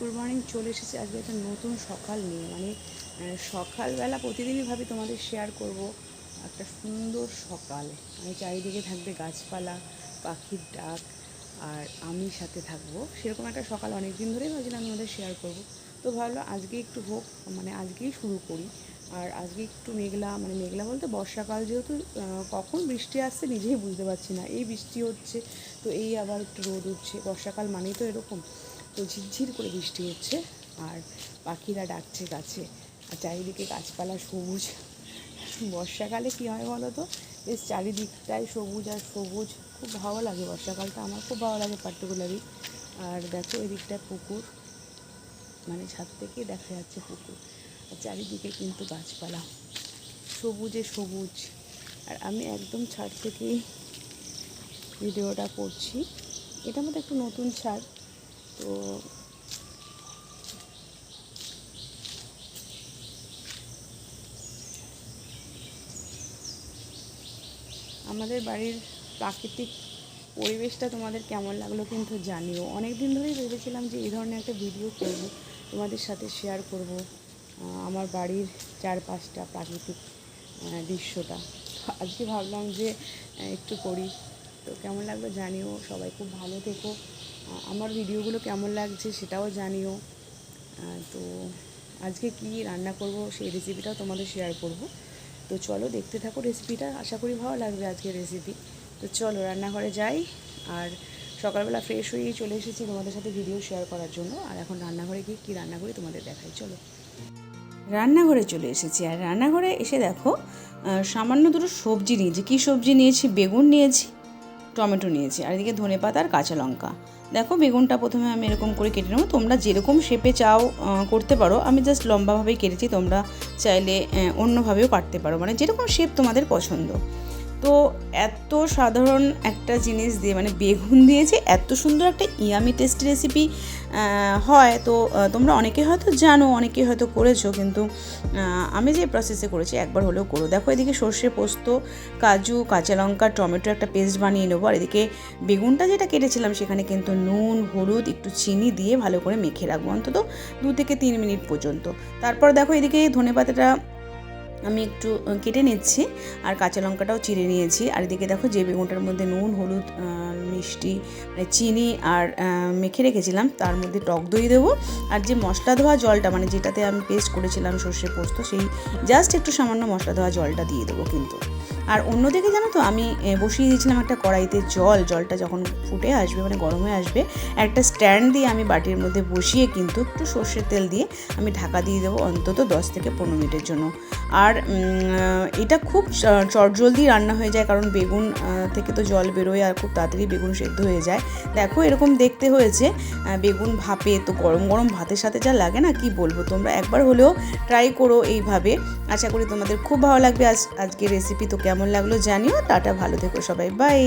Good morning চলে এসেছি। আজকে একটা নতুন সকাল নিয়ে। মানে সকালবেলা প্রতিদিনই ভাবি তোমাদের শেয়ার করব। একটা সুন্দর সকাল। মানে চারিদিকে থাকবে গাছপালা, পাখির ডাক, আর আমি সাথে থাকব। সেরকম একটা সকাল অনেক দিন ধরেই ভাবছিলাম আমি ওদের শেয়ার করব। তো ভাবলো আজকে একটু হোক মানে আজকেই শুরু করি। আর আজকে একটু মেঘলা মানে মেঘলা বলতে বর্ষাকাল যেহেতু কখন বৃষ্টি আসছে নিজেই বুঝতে পারছি না। এই বৃষ্টি হচ্ছে, তো এই আবার একটু রোদ উঠছে। বর্ষাকাল মানেই তো এরকম। তো ঝিরঝির করে বৃষ্টি হচ্ছে আর পাখিরা ডাকছে গাছে। আর চারিদিকে গাছপালা সবুজ। বর্ষাকালে কী হয় বলো তো? বেশ চারিদিকটাই সবুজ আর সবুজ। খুব ভালো লাগে বর্ষাকালটা, আমার খুব ভালো লাগে পার্টিকুলারলি আর দেখো এদিকটায় পুকুর মানে ছাদ থেকে দেখা যাচ্ছে পুকুর। আর চারিদিকে কিন্তু গাছপালা। সবুজে সবুজ। আর আমি একদম ছাদ থেকেই ভিডিওটা করছি। এটা আমাদের একটু নতুন ছাদ। তো আমাদের বাড়ির প্রাকৃতিক পরিবেশটা তোমাদের কেমন লাগল কিন্তু জানিও। অনেক দিন ধরেই ভেবেছিলাম যে এই ধরনের একটা ভিডিও করব, তোমাদের সাথে শেয়ার করব আমার বাড়ির চারপাশটা, প্রাকৃতিক দৃশ্যটা। আজকে ভাবলাম যে একটু করি। তো কেমন লাগল জানিও। সবাই খুব ভালো থেকো। আমার ভিডিওগুলো কেমন লাগছে সেটাও জানিও। তো আজকে কি রান্না করব সেই রেসিপিটাও তোমাদের শেয়ার করব। তো চলো দেখতে থাকো রেসিপিটা আশা করি ভালো লাগবে আজকের রেসিপি তো চলো রান্নাঘরে যাই, আর সকালবেলা ফ্রেশ হয়েই চলে এসেছি তোমাদের সাথে ভিডিও শেয়ার করার জন্য। আর এখন রান্নাঘরে গিয়ে কী রান্না করি তোমাদের দেখাই, চলো। রান্নাঘরে চলে এসেছি, আর রান্নাঘরে এসে দেখো সামান্য দুটো সবজি নিয়েছি। কী সবজি নিয়েছি? বেগুন নিয়েছি টমেটো নিয়েছি। আর এদিকে ধনে পাতা আর কাঁচা লঙ্কা। দেখো বেগুনটা প্রথমে আমি এরকম করে কেটে নেব। তোমরা যেরকম শেপে চাও করতে পারো। আমি জাস্ট লম্বাভাবেই কেটেছি, তোমরা চাইলে অন্যভাবেও কাটতে পারো। মানে যেরকম শেপ তোমাদের পছন্দ। তো এত সাধারণ একটা জিনিস দিয়ে মানে বেগুন দিয়েছে, এত সুন্দর একটা ইয়ামি টেস্টি রেসিপি হয়। তো তোমরা অনেকে হয়তো জানো অনেকে হয়তো করেছ, কিন্তু আমি যে প্রসেসে করেছি, একবার হলেও করো। দেখো, এদিকে সর্ষে পোস্ত, কাজু, কাঁচা লঙ্কা, টমেটো একটা পেস্ট বানিয়ে নেব, আর এদিকে বেগুনটা যেটা কেটেছিলাম, সেখানে কিন্তু নুন, হলুদ, একটু চিনি দিয়ে ভালো করে মেখে রাখব, অন্তত দু থেকে তিন মিনিট পর্যন্ত। তারপর দেখো, এদিকে ধনে পাতাটা আমি একটু কেটে নিচ্ছি আর কাঁচা লঙ্কাটাও চিড়ে নিয়েছি। আর এদিকে দেখো যে বেগুনটার মধ্যে নুন, হলুদ মিষ্টি মানে চিনি আর মেখে রেখেছিলাম। তার মধ্যে টক দই দেবো। আর যে মশলা ধোয়া জলটা মানে যেটাতে আমি পেস্ট করেছিলাম সর্ষে পোস্ত, সেই জাস্ট একটু সামান্য মশলা ধোয়া জলটা দিয়ে দেবো কিন্তু। আর অন্যদিকে জানো তো, আমি বসিয়ে দিয়েছিলাম একটা কড়াইতে জল। জলটা যখন ফুটে আসবে মানে গরম হয়ে আসবে, একটা স্ট্যান্ড দিয়ে আমি বাটির মধ্যে বসিয়ে কিন্তু একটু সর্ষের তেল দিয়ে আমি ঢাকা দিয়ে দেবো অন্তত দশ থেকে পনেরো মিনিটের জন্য। আর এটা খুব চটজলদি রান্না হয়ে যায়, কারণ বেগুন থেকে তো জল বেরোয় আর খুব তাড়াতাড়ি বেগুন সেদ্ধ হয়ে যায়। দেখো, এরকম দেখতে হয়েছে বেগুন ভাপে, তো গরম গরম ভাতের সাথে যা লাগে না, কি বলব? তোমরা একবার হলেও ট্রাই করো এইভাবে। আশা করি তোমাদের খুব ভালো লাগবে আজ, আজকের রেসিপি তো কেমন লাগল জানিও টাটা ভালো থেকো সবাই বাই